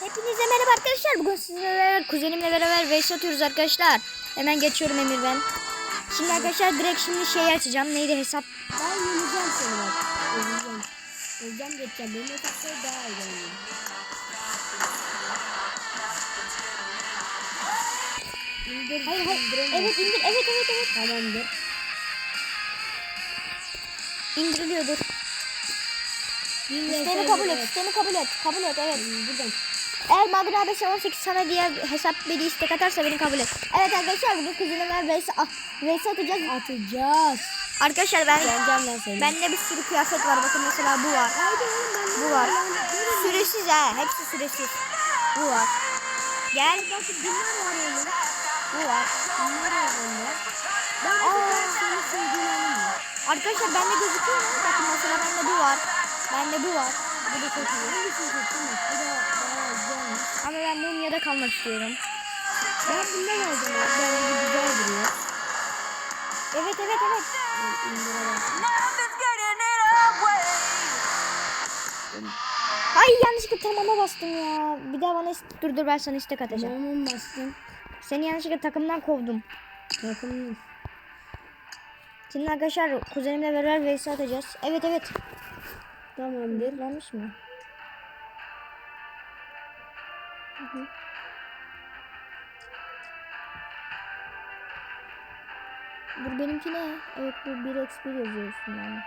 Hepinize merhaba arkadaşlar. Bugün sizlerle kuzenimle beraber vs atıyoruz arkadaşlar. Hemen geçiyorum Emir ben. Şimdi arkadaşlar direkt şimdi şeyi açacağım. Neydi hesap? Ben yeneceğim seni bak. Özleyeceğim. Özlem geçeceğim. Benim hesapları daha iyi oynuyor. İndir. Hayır hayır. Evet indir. Evet evet evet. Tamamdır. İndiriliyordur. Vs kabul et. evet. Kabul et. Kabul et evet. Buradan. Eğer Magna abisi 18 sana diye hesap beni istek atarsa beni kabul et. Evet arkadaşlar bugün kuzenimle vs, ah, vs atacağız. Atacağız. Arkadaşlar ben bende bir sürü kıyafet var. Bakın mesela bu var. Bu var. Süresiz ha. Hepsi süresiz. Bu var. Gel. Bu var. Arkadaşlar bende gözüküyor mu? Bakın mesela bende bu var. Bende bu var. Bu da çok iyi. Bu da bayağı güzelmiş. Ama ben Mumya'da kalmak istiyorum. Ben bundan ya. Bence güzel duruyor. Evet evet evet. Ay yanlışlıkla tamama bastım ya. Bir daha bana dur dur ben sana istek atacağım. Tamam bastım. Seni yanlışlıkla takımdan kovdum. Takım Şimdi arkadaşlar kuzenimle beraber vs atacağız. Evet evet. tamamdır. Yanlış mı? Hı. Dur benimki ne? Evet bu 1x1 yazıyor üstünde ama.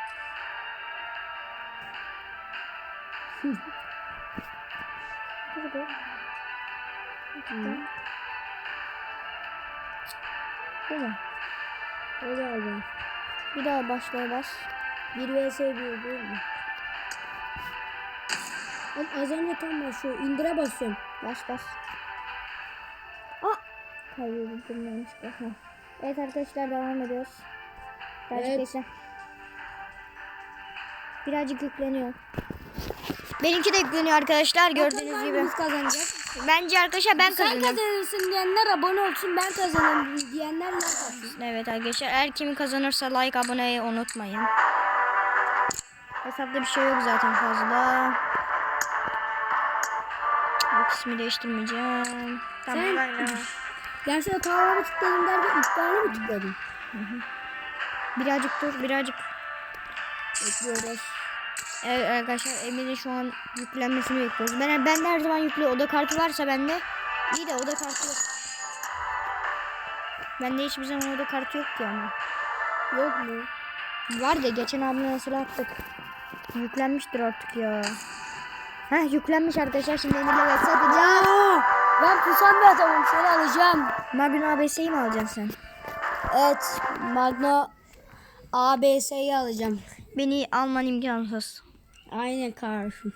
Dur dur. Hı. Bu mu? O galiba. Bir daha başlaya bas. 1 vs 1 değil mi? Az önce tam başlıyor. İndire basıyorum. Bas bas. Aa! Kaybettim yanlışlıkla. Evet arkadaşlar devam ediyoruz. Birazcık Evet. bekle. Birazcık yükleniyor. Benimki de yükleniyor arkadaşlar gördüğünüz gibi. Biz kazanacağız. Bence arkadaşlar ben Sen kazanacağım. kazanırsın diyenler abone olsun. Ben kazanırım diyenler like atsın. Evet arkadaşlar eğer kimi kazanırsa like aboneyi unutmayın. Hesapta bir şey yok zaten fazla. İsmi değiştirmeyeceğim. Tamam Sen- aynen. Gerçekten kahvaltı tıkladım derken iptali mi tıkladın? Birazcık dur birazcık. Bekliyoruz. Evet arkadaşlar Emir'in şu an yüklenmesini bekliyoruz. Ben, ben de her zaman yüklü oda kartı varsa bende. İyi de oda kartı yok. Bende hiçbir zaman oda kartı yok ki ama. Yok mu? Var da geçen abime mesela attık. Yüklenmiştir artık ya. Heh yüklenmiş arkadaşlar şimdi Emir'le vs. Aa, ben pusan bir adamım. Seni alacağım. Magnum ABS'yi mi alacaksın sen? Evet. Magna ABS'yi alacağım. Beni alman imkansız. Aynen kardeşim.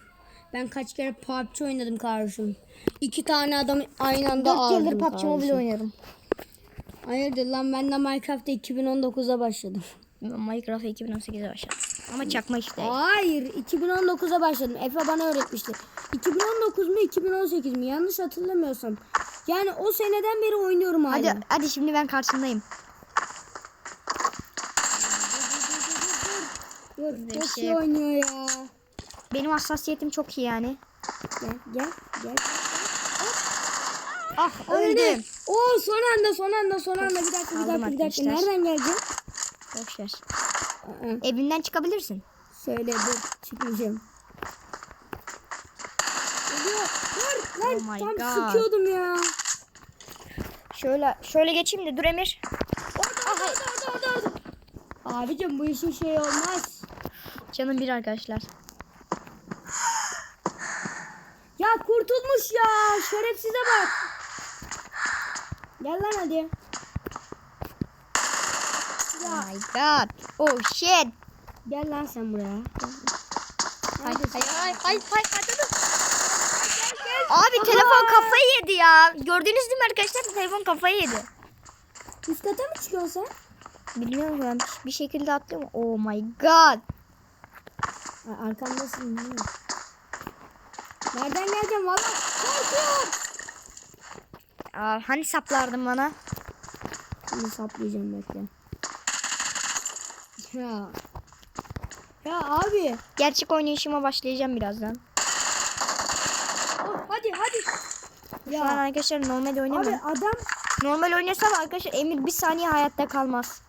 Ben kaç kere PUBG oynadım kardeşim. İki tane adam aynı anda 4 aldım yıldır PUBG Mobile oynuyorum. Hayırdır lan ben de Minecraft'ta 2019'a başladım. Ben Minecraft'a 2018'de başladım. Ama çakma işte. Hayır 2019'a başladım. Efe bana öğretmişti. 2019 mu 2018 mi yanlış hatırlamıyorsam. Yani o seneden beri oynuyorum hala. Hadi hadi şimdi ben karşındayım. Bir çok şey iyi yok. oynuyor ya. Benim hassasiyetim çok iyi yani. Gel gel gel. Ah Öldüm. Oo son anda son anda son anda bir dakika bir dakika bir dakika. Nereden geleceksin? Boş Evinden çıkabilirsin. Söyle dur çıkmayacağım. Geliyor. Dur lan Oh tam God. sıkıyordum ya. Şöyle şöyle geçeyim de dur Emir. Orada orada orada orada orada. Abicim bu işin şey olmaz. Canım bir arkadaşlar. Ya kurtulmuş ya. Şerefsize bak. Gel lan hadi. Oh my god. Oh shit. Gel lan sen buraya. Hay hay hay hay hay dur. Abi telefon kafayı yedi ya. Gördünüz değil mi arkadaşlar? Telefon kafayı yedi. Üst kata mı çıkıyorsun sen? Bilmiyorum ben bir şekilde atlıyorum. Oh my god. Arkamdasın değil mi? Nereden geleceğim valla? Korkuyorum. Aa, hani saplardın bana? Şimdi saplayacağım bekle. Ya. Ya abi. Gerçek oynayışıma başlayacağım birazdan. Oh, hadi hadi. Şu an Ya arkadaşlar normal abi oynamıyorum. adam Normal oynasam arkadaşlar Emir bir saniye hayatta kalmaz.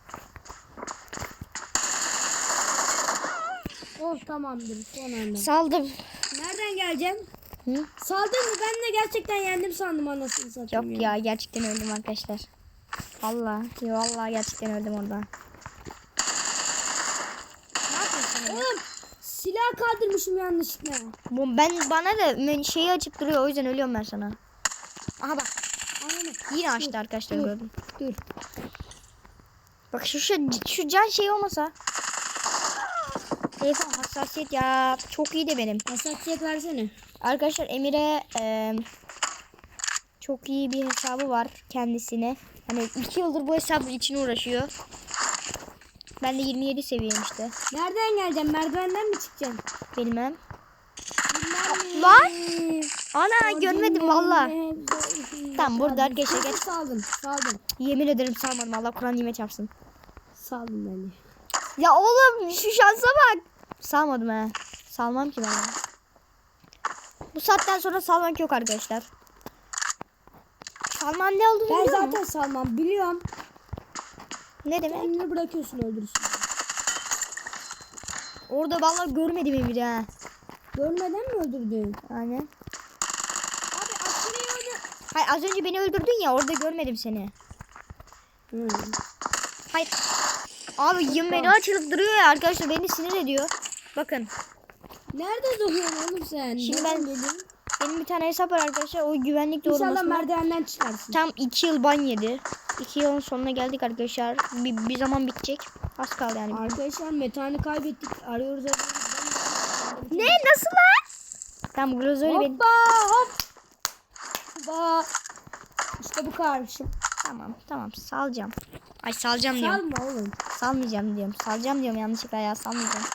oh tamamdır son anda. Saldım. Nereden geleceğim? Hı? Saldın mı? Ben de gerçekten yendim sandım anasını satayım. Yok ya gerçekten öldüm arkadaşlar. Vallahi vallahi gerçekten öldüm orada. Ne yapıyorsun Emir? Oğlum silah kaldırmışım yanlışlıkla. Bu ben bana da şeyi açıp duruyor o yüzden ölüyorum ben sana. Aha bak yine açtı arkadaşlar dur. gördüm. Dur. Bak şu, şu şu can şey olmasa. Telefon hassasiyet ya çok iyi de benim. Hassasiyet versene. Arkadaşlar Emir'e e, çok iyi bir hesabı var kendisine. Hani iki yıldır bu hesabı için uğraşıyor. Ben de 27 seviyeyim işte. Nereden geleceğim? Merdivenden mi çıkacaksın? Bilmem. Bilmem. Lan! Ana görmedim valla. Tamam, burada arkadaşlar Geç. Saldım. Saldım. Yemin ederim salmadım. Allah Kur'an nimet yapsın. Saldım beni. Ya oğlum şu şansa bak. Salmadım he. Salmam ki ben. Bu saatten sonra salmak yok arkadaşlar. Salman ne olduğunu Ben biliyor zaten musun? salmam. Biliyorum. Ne demek? Kendini bırakıyorsun öldürürsün. Orada vallahi görmedim Emir'i ha. Görmeden mi öldürdün? Aynen. Abi askeri oyunu. Hayır az önce beni öldürdün ya orada görmedim seni. Hı. Hayır. Abi yım beni açılıp duruyor ya arkadaşlar beni sinir ediyor. Bakın Nerede duruyorsun oğlum sen? Şimdi ben- geldin? Benim bir tane hesap var arkadaşlar o güvenlik İnşallah doğrulmasında merdivenden çıkarsın. tam 2 yıl ban yedi. 2 yılın sonuna geldik arkadaşlar. Bir, bir zaman bitecek. Az kaldı yani. Arkadaşlar metanı kaybettik. Arıyoruz arıyoruz. Ne nasıl lan? Grozoli benim. Hoppa hop. Hoppa. İşte bu kardeşim. Tamam tamam salacağım. Ay salacağım diyorum. Salma oğlum. Salmayacağım diyorum. Salacağım diyorum yanlışlıkla ya salmayacağım.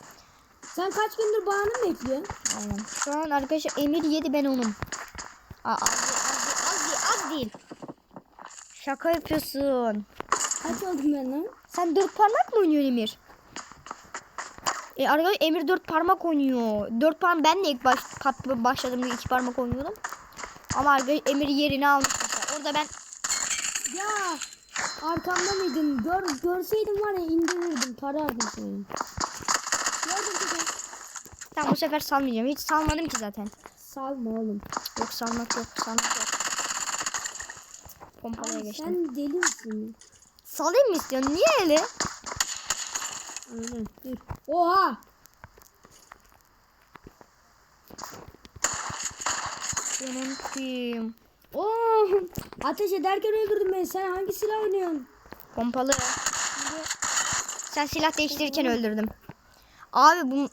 Sen kaç gündür bağını mı bekliyorsun? Aynen. Şu an arkadaşlar Emir yedi ben onum. Aa, az, değil, az, değil, az, değil, az değil. Şaka yapıyorsun. Kaç oldum ben lan? Sen dört parmak mı oynuyorsun Emir? E arkadaşlar Emir dört parmak oynuyor. Dört parmak ben de ilk baş, başladığımda iki parmak oynuyordum. Ama arkadaşlar Emir yerini almış. Orada ben Ya arkamda mıydın? Gör, görseydim var ya indirirdim. Tarardım seni. Gördün mü? tam bu sefer salmayacağım. Hiç salmadım ki zaten. Salma oğlum. Yok salmak yok. Salmak yok. Pompalıya Abi geçtim. sen deli misin? Salayım mı istiyorsun? Niye öyle? Aynen. Dur. Oha. Benim kıyım. Oo. Ateş ederken öldürdün beni. Sen hangi silah oynuyorsun? Pompalı. Sen silah değiştirirken öldürdüm. Abi bu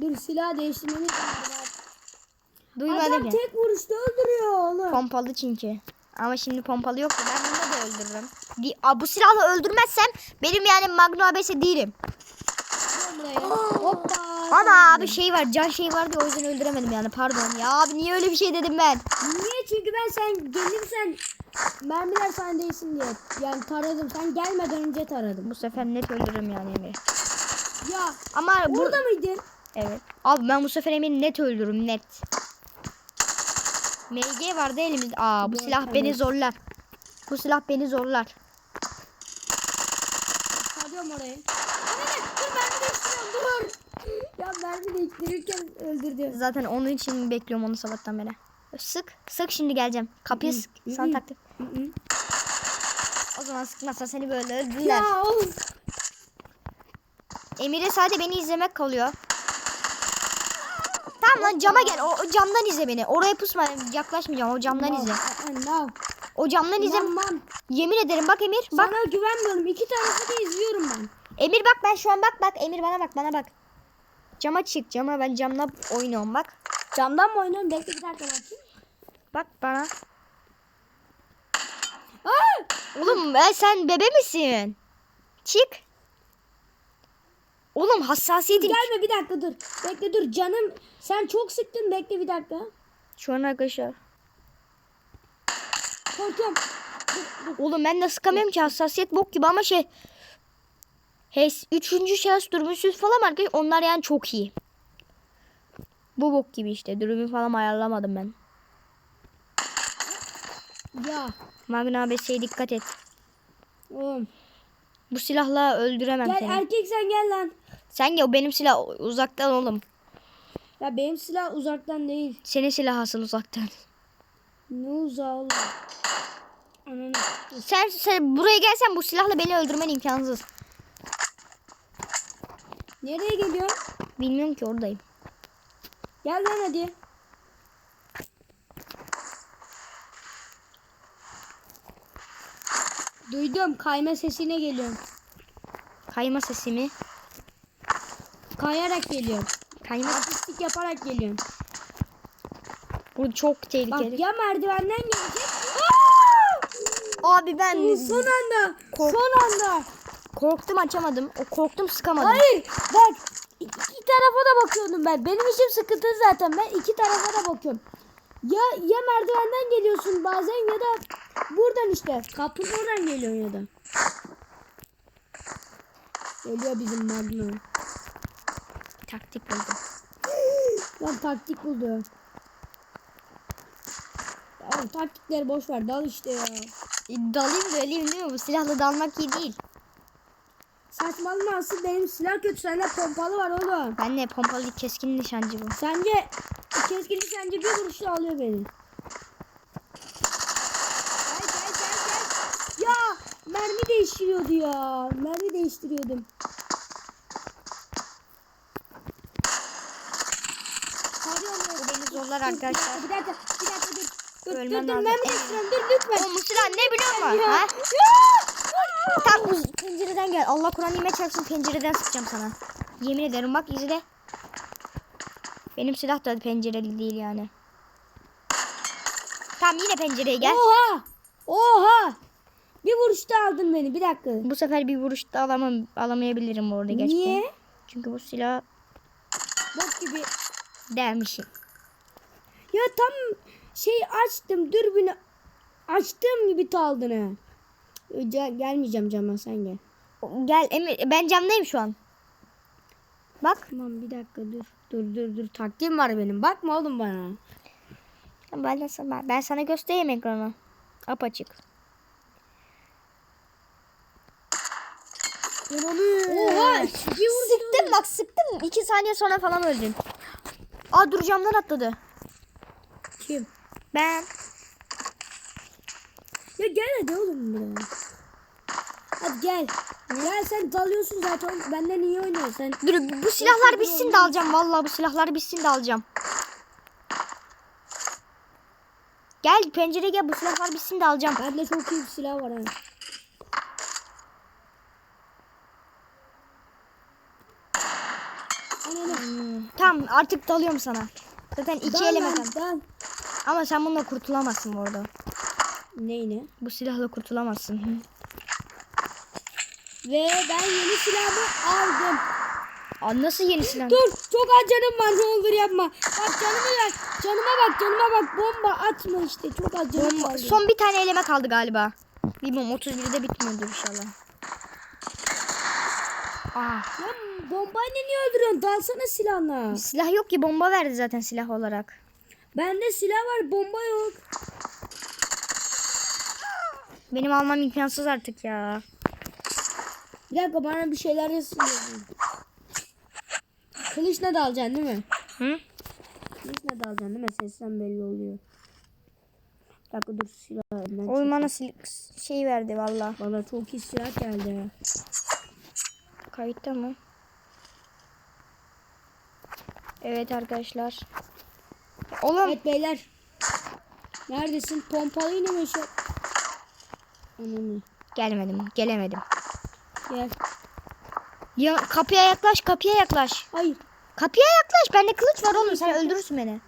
Dur silah değiştirmeni lazım. Adam ya. tek vuruşta öldürüyor oğlum. Pompalı çünkü. Ama şimdi pompalı yok. Ben bunda da öldürürüm. Di- Aa, bu silahla öldürmezsem benim yani Magno abese değilim. Hoppa. Ama abi şey var can şey vardı o yüzden öldüremedim yani pardon. Ya abi niye öyle bir şey dedim ben? Niye? Çünkü ben sen gelirsen mermiler sen değilsin diye. Yani taradım. Sen gelmeden önce taradım. Bu sefer net öldürürüm yani Emir'i. Ya Ama bu... burada mıydın? Evet. Abi ben bu sefer Emir'i net öldürürüm net. MG vardı elimizde. Aa bu Dört silah tane. beni zorlar. Bu silah beni zorlar. Sarıyorum orayı. Evet, dur mermi değiştiriyorum dur. Ya mermi değiştirirken öldürdü. Zaten onun için bekliyorum onu sabahtan beri. Sık. Sık şimdi geleceğim. Kapıyı sık. Sana hı. O zaman sıkmazsa seni böyle öldürürler. Ya of. Emir'e sadece beni izlemek kalıyor. Tamam lan cama gel. O, o camdan izle beni. Oraya pusma. Yaklaşmayacağım. O camdan izle. O camdan izle. Yemin ederim bak Emir. Bak. Sana güvenmiyorum. İki tarafı da izliyorum ben. Emir bak ben şu an bak bak. Emir bana bak bana bak. Cama çık. Cama ben camla oynuyorum bak. Camdan mı oynuyorum? Bekle bir dakika bakayım. Bak bana. Aa! Oğlum sen bebe misin? Çık. Oğlum hassasiyetin. Gelme bir dakika dur. Bekle dur canım. Sen çok sıktın. Bekle bir dakika. Şu an arkadaşlar. Korkuyorum. Oğlum ben de sıkamıyorum ki hassasiyet bok gibi ama şey. HES üçüncü şahıs durmuşsuz falan arkadaşlar onlar yani çok iyi. Bu bok gibi işte. Dürbün falan ayarlamadım ben. Ya. Magna ABS'ye dikkat et. Oğlum. Bu silahla öldüremem Gel seni. erkek sen gel lan. Sen o benim silah uzaktan oğlum. Ya benim silah uzaktan değil. Senin silah asıl uzaktan. Ne uzağı oğlum. Ananı. Sen, sen buraya gelsen bu silahla beni öldürmen imkansız. Nereye geliyor? Bilmiyorum ki oradayım. Gel lan hadi. Duydum kayma sesine geliyorum. Kayma sesi mi? Kayarak geliyorum. Kayma Artistik yaparak geliyorum. Bu çok Bak tehlikeli. ya merdivenden gelecek. Abi ben Son anda. Kork- Son anda. korktum açamadım. O korktum sıkamadım. Hayır. Bak iki tarafa da bakıyordum ben. Benim işim sıkıntı zaten. Ben iki tarafa da bakıyorum. Ya ya merdivenden geliyorsun bazen ya da buradan işte. Kapı oradan geliyor ya da. Geliyor bizim Magnum. Taktik buldum. Lan taktik buldu. Ya oğlum taktikleri boş ver dal işte ya. E, Dalayım da öleyim değil mi? Bu silahla dalmak iyi değil. Saçmalama asıl benim silah kötü sende pompalı var oğlum. Ben ne pompalı keskin nişancı bu. Sence keskin sence bir vuruşla alıyor beni. Gel gel gel gel. Ya mermi değiştiriyordu ya. Mermi değiştiriyordum. Sarıyorum ben. Dur, arkadaşlar. Bir dakika bir dakika dur. Dur dur Ölmem dur lazım. mermi Evet. değiştiriyorum dur lütfen. Bu silah ne biliyor musun? Ha? Tam bu pencereden gel. Allah Kur'an nimet çarpsın pencereden sıkacağım sana. Yemin ederim bak izle. Benim silah da pencereli değil yani. Tamam yine pencereye gel. Oha! Oha! Bir vuruşta aldın beni. Bir dakika. Bu sefer bir vuruşta alamam, alamayabilirim orada gerçekten. Niye? Çünkü bu silah Bok gibi. dermişim. Ya tam şey açtım dürbünü açtığım gibi aldın ha. Gel, gelmeyeceğim cama sen gel. Gel Emir ben camdayım şu an. Bak Tamam bir dakika dur. Dur dur dur taktiğim var benim. Bakma oğlum bana. ben, sana, ben sana göstereyim ekranı. Apaçık. Oha! Sıktım bak sıktım. İki saniye sonra falan öldüm. Aa dur camdan atladı. Ben. Ya gel hadi oğlum buraya. Hadi gel. Gel sen dalıyorsun zaten. Benden iyi oynuyorsun sen. Dur bu silahlar bitsin de alacağım. Vallahi bu silahlar bitsin de alacağım. Gel pencereye gel bu silahlar bitsin de alacağım. Bende çok iyi bir silah var ha. Tamam artık dalıyorum sana. Zaten iki Dal lan. Ama sen bununla kurtulamazsın bu arada. Neyine? Bu silahla kurtulamazsın. Ve ben yeni silahımı aldım. Aa, nasıl yeni silah? Dur çok az canım var ne olur yapma. Bak canımı ver. Canıma bak canıma bak. Bomba atma işte. Çok az canım Bomba- kaldı. Son bir tane eleme kaldı galiba. Bilmiyorum 31'de bitmiyordur inşallah. Aa, Ya bombayla niye öldürüyorsun? Dalsana silahla. silah yok ki bomba verdi zaten silah olarak. Bende silah var bomba yok. Benim almam imkansız artık ya. Bir dakika bana bir şeyler yazsın. Kılıçla dalacaksın değil mi? Hı? Kılıçla dalacaksın değil mi? Sesten belli oluyor. Bir dakika dur silah Oyun bana sil- şey verdi valla. Bana çok iyi silah geldi. Kayıtta mı? Evet arkadaşlar. Oğlum Evet beyler. Neredesin? Pompalı yine mi şey? Ananı. gelmedim gelemedim. Gel. Ya kapıya yaklaş kapıya yaklaş. Hayır. Kapıya yaklaş bende kılıç var oğlum sen öldürürsün beni.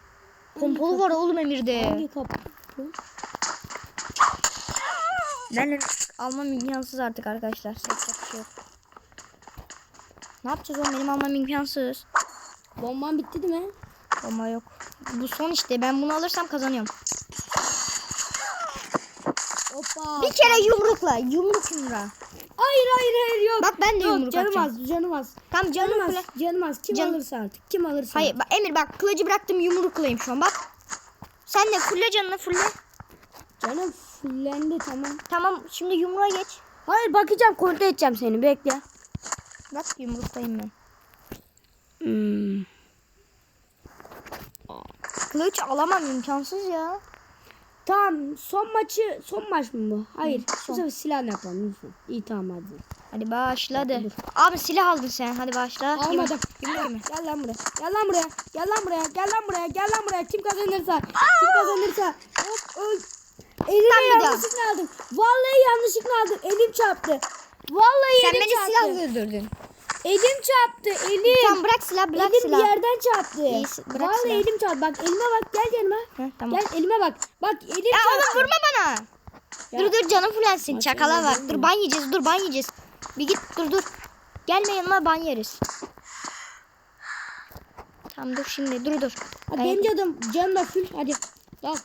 Pompalı var oğlum Emir'de. Hangi kapı? Ben almam imkansız artık arkadaşlar. Yapacak bir şey yok. Ne yapacağız oğlum benim almam imkansız. Bomban bitti değil mi? Ama yok. Bu son işte ben bunu alırsam kazanıyorum. Hoppa. Bir kere yumrukla yumruk yumruğa. Hayır hayır hayır yok. Bak ben de yok, yumruk canım atacağım. az canım az. Tamam canım Canım az. Canım az. Kim Can- alırsa artık. Kim alırsa. Hayır bak Emir bak kılıcı bıraktım yumruklayayım şu an bak. Sen de fulle canını fulle. Canım fullendi tamam. Tamam şimdi yumruğa geç. Hayır bakacağım kontrol edeceğim seni bekle. Bak yumruktayım ben. Hmm. Kılıç alamam imkansız ya. Tamam son maçı son maç mı bu? Hayır. Hı, Bu son. sefer silah yapalım lütfen. İyi tamam hadi. Hadi başladı. Dur. Abi silah aldın sen. Hadi başla. Almadım. Mu? Gel lan buraya. Gel lan buraya. Gel lan buraya. Gel lan buraya. Gel lan buraya. Kim kazanırsa. Kim kazanırsa. Hop öl. Elime yanlışlıkla aldım. Vallahi yanlışlıkla aldım. Elim çarptı. Vallahi Sen elim beni çarptı. silahla öldürdün. Elim çarptı. Elim. Tamam bırak silah bırak elim silah. bir yerden çarptı. İyi, bırak Vallahi silah. elim çarptı. Bak elime bak. Gel yanıma. Hı, tamam. Gel elime bak. Bak elim Ya çarptı. oğlum vurma bana. Ya. Dur dur canım fullensin. Bak, Çakala bak. Dur ban yiyeceğiz. Dur ban yiyeceğiz. Bir git dur dur. Gelme yanıma ban yeriz. Tamam dur şimdi dur dur. Hadi Ben- benim canım. Canım da full. Hadi. Gel.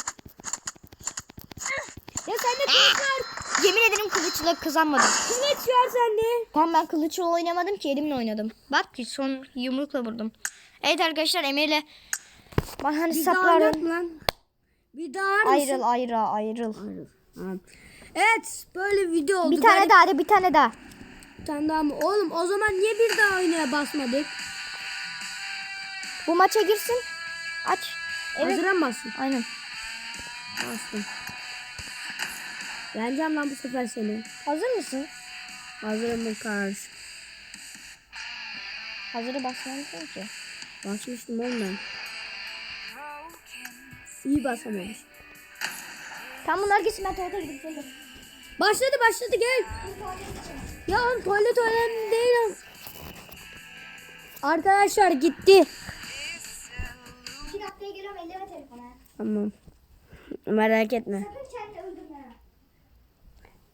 Ya sen de var. Yemin ederim kılıçla kazanmadım. Kılıç var sende. Tamam ben kılıçla oynamadım ki elimle oynadım. Bak son yumrukla vurdum. Evet arkadaşlar Emir'le ben hani lan. Bir daha? Ayrıl ayrıl ayrıl. Ayrıl. Tamam. Evet böyle video oldu. Bir tane Garip- daha hadi bir tane daha. Bir tane daha mı? Oğlum o zaman niye bir daha oynaya basmadık? Bu maça girsin. Aç. Evet. Hazıra mı bastın? Aynen. Bastım. Yeneceğim lan bu sefer seni. Hazır mısın? Hazırım mı karşı? Hazırı basmamışsın ki. Basmıştım oğlum ben. İyi basamamış. Tam bunlar gitsin ben tuvalete gidip gelirim. Başladı başladı gel. Ya oğlum tuvalet önemli değil. oğlum. Arkadaşlar gitti. İki dakikaya geliyorum elleme telefona. Tamam. Merak etme.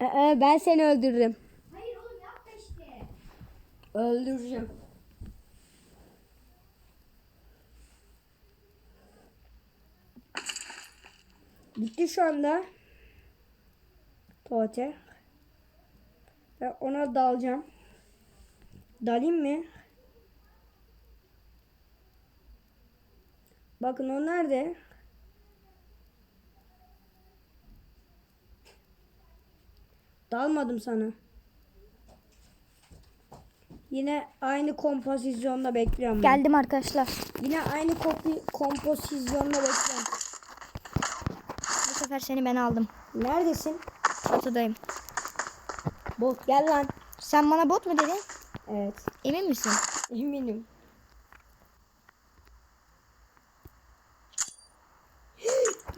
Ee, ben seni öldürürüm. Hayır oğlum yapma işte. Öldüreceğim. Bitti şu anda. Tuvalete. Ben ona dalacağım. Dalayım mı? Bakın o nerede? Dalmadım sana. Yine aynı kompozisyonda bekliyorum. ben. Geldim arkadaşlar. Yine aynı kopi kompozisyonda bekliyorum. Bu sefer seni ben aldım. Neredesin? Ortadayım. Bot gel lan. Sen bana bot mu dedin? Evet. Emin misin? Eminim.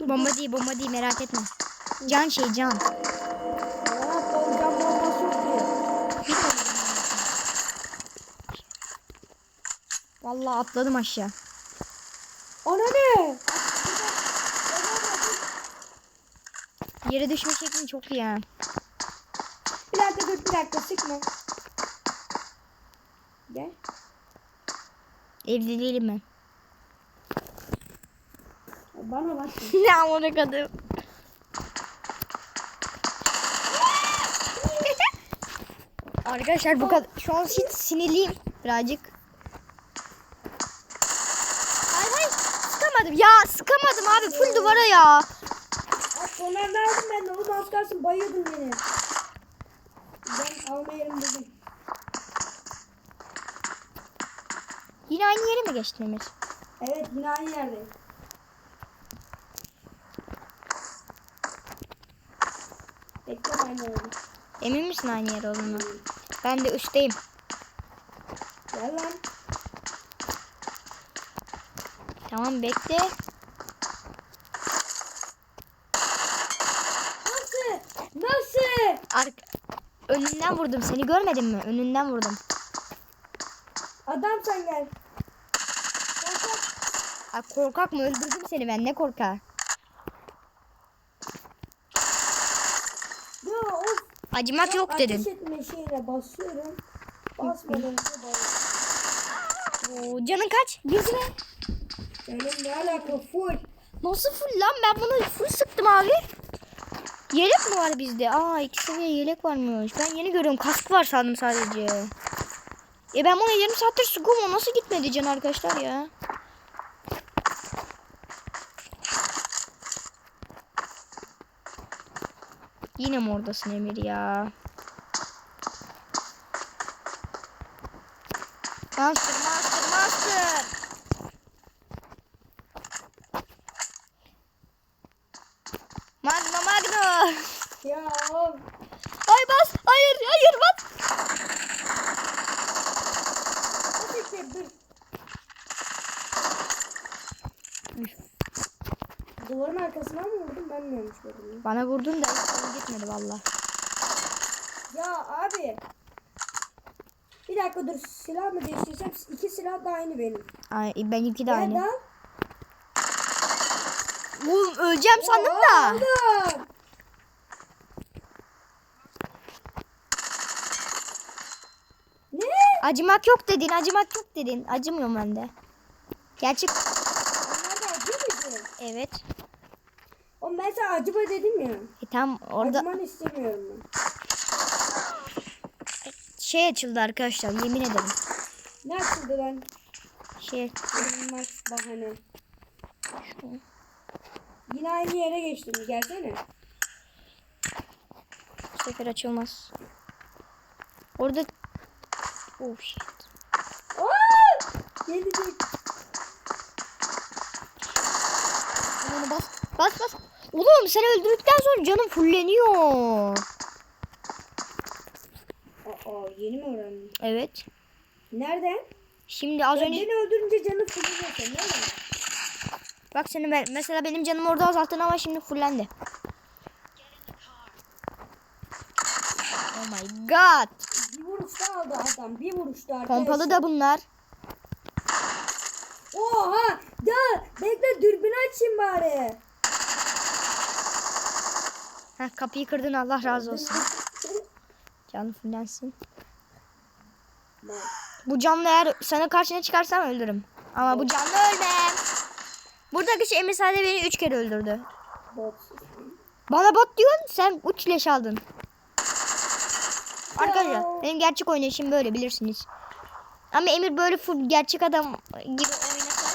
Bomba değil bomba değil merak etme. Can şey can. Vallahi atladım aşağı. Ana ne? Yere düşme şeklin çok iyi ha. Bir dakika dur bir dakika sıkma. Gel. Evde değilim ben. Bana bak. ne amına kadar. Arkadaşlar bu kadar. Şu an hiç sinirliyim birazcık. Hayır hayır sıkamadım ya sıkamadım abi full duvara ya. Da aldım ben de. Oğlum az kalsın bayıyordun beni. Ben almayalım dedim. Yine aynı yere mi geçtin Emir? Evet yine aynı yerde. Bekle aynı yerde. Emin misin aynı yer olduğunu? Ben de üstteyim. Gel lan. Tamam bekle. Nasıl? Nasıl? Ark önünden vurdum. Seni görmedin mi? Önünden vurdum. Adam sen gel. Gel. Ay korkak mı? Öldürdüm seni ben. Ne korkar? Ya of. Acımak yok dedin. Ateş etme şeyine basıyorum. Basmadan da bas. Oo, canın kaç? Yüzüne. Benim ne alaka full. Nasıl full lan? Ben bunu full sıktım abi. Yelek mi var bizde? Aa iki seviye yelek varmış. Ben yeni görüyorum. Kask var sandım sadece. E ben bunu yarım saattir sıkıyorum. O nasıl gitmedi can arkadaşlar ya? Yine mi oradasın Emir ya? Monster, monster, monster. Magno, magno. Ya Ay bas. Hayır, hayır bas. Hadi dur. Duvarın arkasına mı gördüm? ya? Bana vurdun da hiç gitmedi valla. Ya abi. Bir dakika dur silah mı değiştirsem iki silah da aynı benim. Ay benimki de Evet, aynı. al. Oğlum öleceğim sandım Aa, da. aldım. Ne? Acımak yok dedin, acımak yok dedin. Acımıyorum ben de. Gerçek. Onlar da? Evet. Ben sana acıma dedim ya. E tam orada Acımanı istemiyorum ben. şey açıldı arkadaşlar yemin ederim. Ne açıldı lan? Şey Olmaz bahane. Yine aynı yere geçtim. Gelsene. bu sefer açılmaz. Orada Oh shit. Aa! Gelecek. Bas. Bas bas. Oğlum seni öldürdükten sonra canım fulleniyor. Aa, yeni mi öğrendin? Evet. Nereden? Şimdi az Ya önce Beni öldürünce canı fırlıyor sen. Ne bak seni ben- mesela benim canım orada azalttın ama şimdi fullendi. Oh my god. Bir vuruşta aldı adam. Bir vuruşta arkadaşlar. Pompalı da bunlar. Oha! Ya bekle dürbünü açayım bari. Heh, kapıyı kırdın Allah razı olsun. Canı fullensin. Bu canlı eğer sana karşına çıkarsam öldürürüm. Ama bu canlı ölmem. Buradaki şey Emir sadece beni 3 kere öldürdü. bot. Bana bot diyorsun sen 3 leş aldın. Arkadaşlar benim gerçek oynayışım böyle bilirsiniz. Ama Emir böyle full gerçek adam gibi oynasa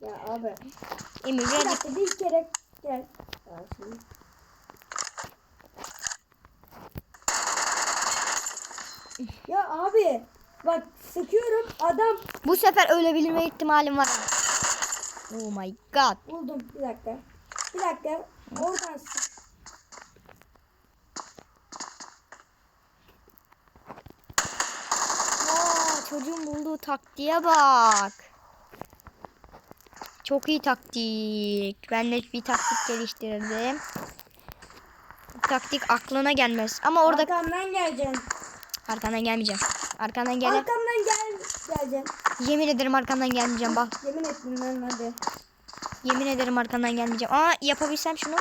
Ya abi. Emir Bir bir kere gel. Ya abi bak sıkıyorum adam bu sefer ölebilme ihtimalim var. Oh my god. buldum bir dakika. Bir dakika oradan sık. Aa, çocuğun bulduğu taktiğe bak. Çok iyi taktik. Ben de bir taktik geliştirdim. Bu taktik aklına gelmez. Ama orada Arkamdan geleceksin. Arkandan gelmeyeceğim. Arkandan gel. Arkamdan gel geleceksin. Yemin ederim arkandan gelmeyeceğim. Bak. Yemin ettim lan hadi. Yemin ederim arkandan gelmeyeceğim. Aa yapabilsem şunu.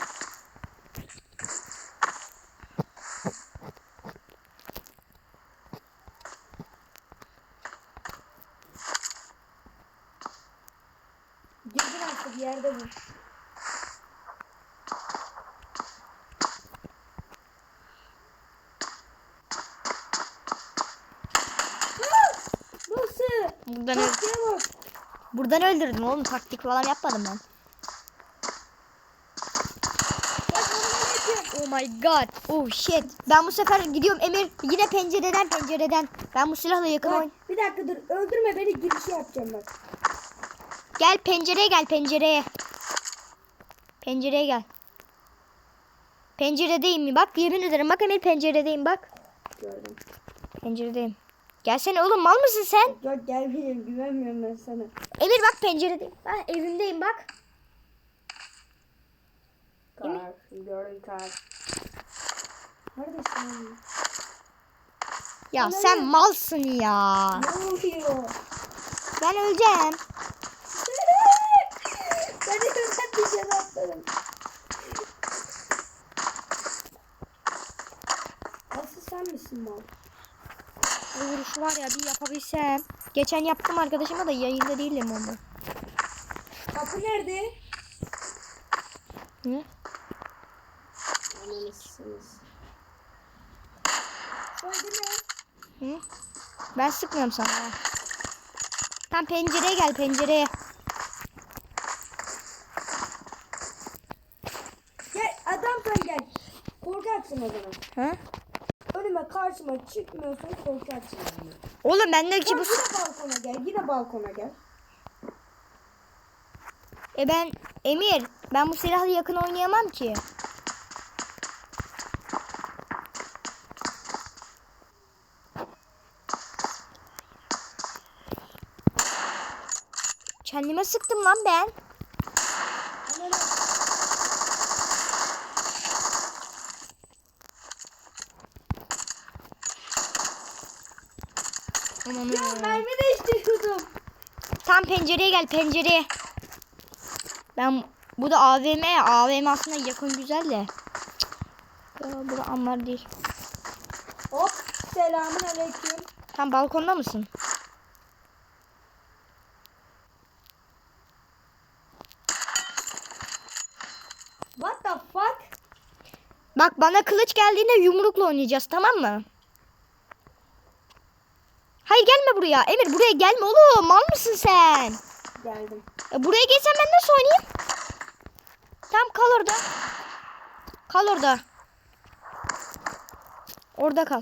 Girdin artık yerde bu. Ah! Nasıl? Buradan, öl- buradan öldürdüm oğlum. Taktik falan yapmadım ben. Oh my god. Oh shit. Ben bu sefer gidiyorum Emir. Yine pencereden pencereden. Ben bu silahla yakın Bak oyn. bir dakika dur. Öldürme beni girişi yapacağım bak. Gel pencereye gel pencereye. Pencereye gel. Penceredeyim mi? Bak yemin ederim. Bak Emir penceredeyim bak. Gördüm. Penceredeyim. Gelsene oğlum mal mısın sen? Yok gelmeyeyim güvenmiyorum ben sana. Emir bak penceredeyim. Ben evimdeyim bak. Kar. Gördüm kar. Neredesin? Ya Ananı- sen malsın ya. Ne oluyor? Ben öleceğim. ben de öğretmeyeceğim atlarım. Asıl sen misin mal? Üçlü vuruşu var ya bir yapabilsem. Geçen yaptım arkadaşıma da yayında değilim ama. Kapı nerede? Ne? Hı? Ben sıkmıyorum sana. Tam pencereye gel pencereye. Gel adam sen gel. Korkaksın o zaman. Ha? Önüme karşıma o zaman. Oğlum bendeki Tamam, bu... yine balkona gel. Yine balkona gel. E ben Emir ben bu silahla yakın oynayamam ki. Kendime sıktım lan ben. Ananı- Aman Ya Allah'ım. mermi değiştiriyordum. Tam pencereye gel pencereye. Ben bu da AVM. AVM aslında yakın güzel de. Ya bu da ambar değil. Hop selamun aleyküm. Tam balkonda mısın? What the fuck? Bak bana kılıç geldiğinde yumrukla oynayacağız tamam mı? Hayır gelme buraya. Emir buraya gelme oğlum. Mal mısın sen? Geldim. E, buraya gelsen ben nasıl oynayayım? Tamam kal orada. Kal orada. Orada kal.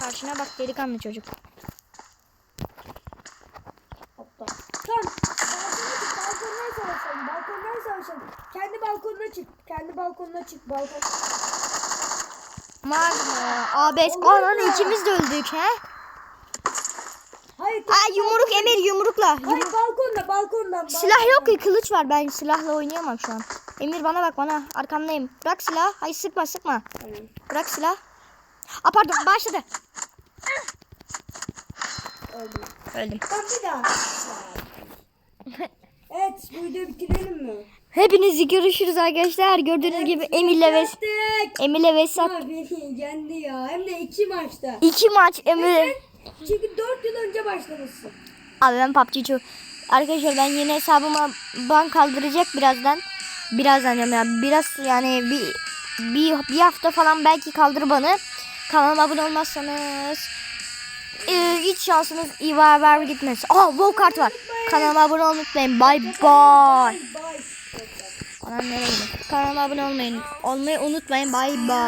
Karşına bak delikanlı çocuk. Hoppa. Çık. Balkondan savaşalım. Balkondan savaşalım. Kendi balkonuna çık. Kendi balkonuna çık. Balkon. Magma. Olur Anan ikimiz de öldük he. Hayır. Aa yumruk Emir yumrukla. Hayır Yumruk. balkonda balkondan. Silah yok ki kılıç var. Ben silahla oynayamam şu an. Emir bana bak bana. Arkamdayım. Bırak silah. Hayır sıkma sıkma. Tamam. Bırak silah. Aa pardon başladı. Öldüm. Öldüm. Tamam bir daha. evet bu videoyu bitirelim mi? Hepinizi görüşürüz arkadaşlar. Gördüğünüz gibi Emir'le ve. Emir'le Vesat yendi ya. Hem de iki maçta. iki maç Emir. Çünkü dört yıl önce başlamışsın. Abi ben PUBG çok Arkadaşlar ben yeni hesabıma ban kaldıracak birazdan. Birazdan diyorum ya. Biraz yani bir bir, bir hafta falan belki kaldır banı. Kanalıma abone olmazsanız e, hiç şansınız iyi haber gitmez. Aa wow kart var. Kanalıma abone olmayı unutmayın. Bye bye. Bye bye. Kanalıma abone olmayın. Olmayı unutmayın. Bye bye.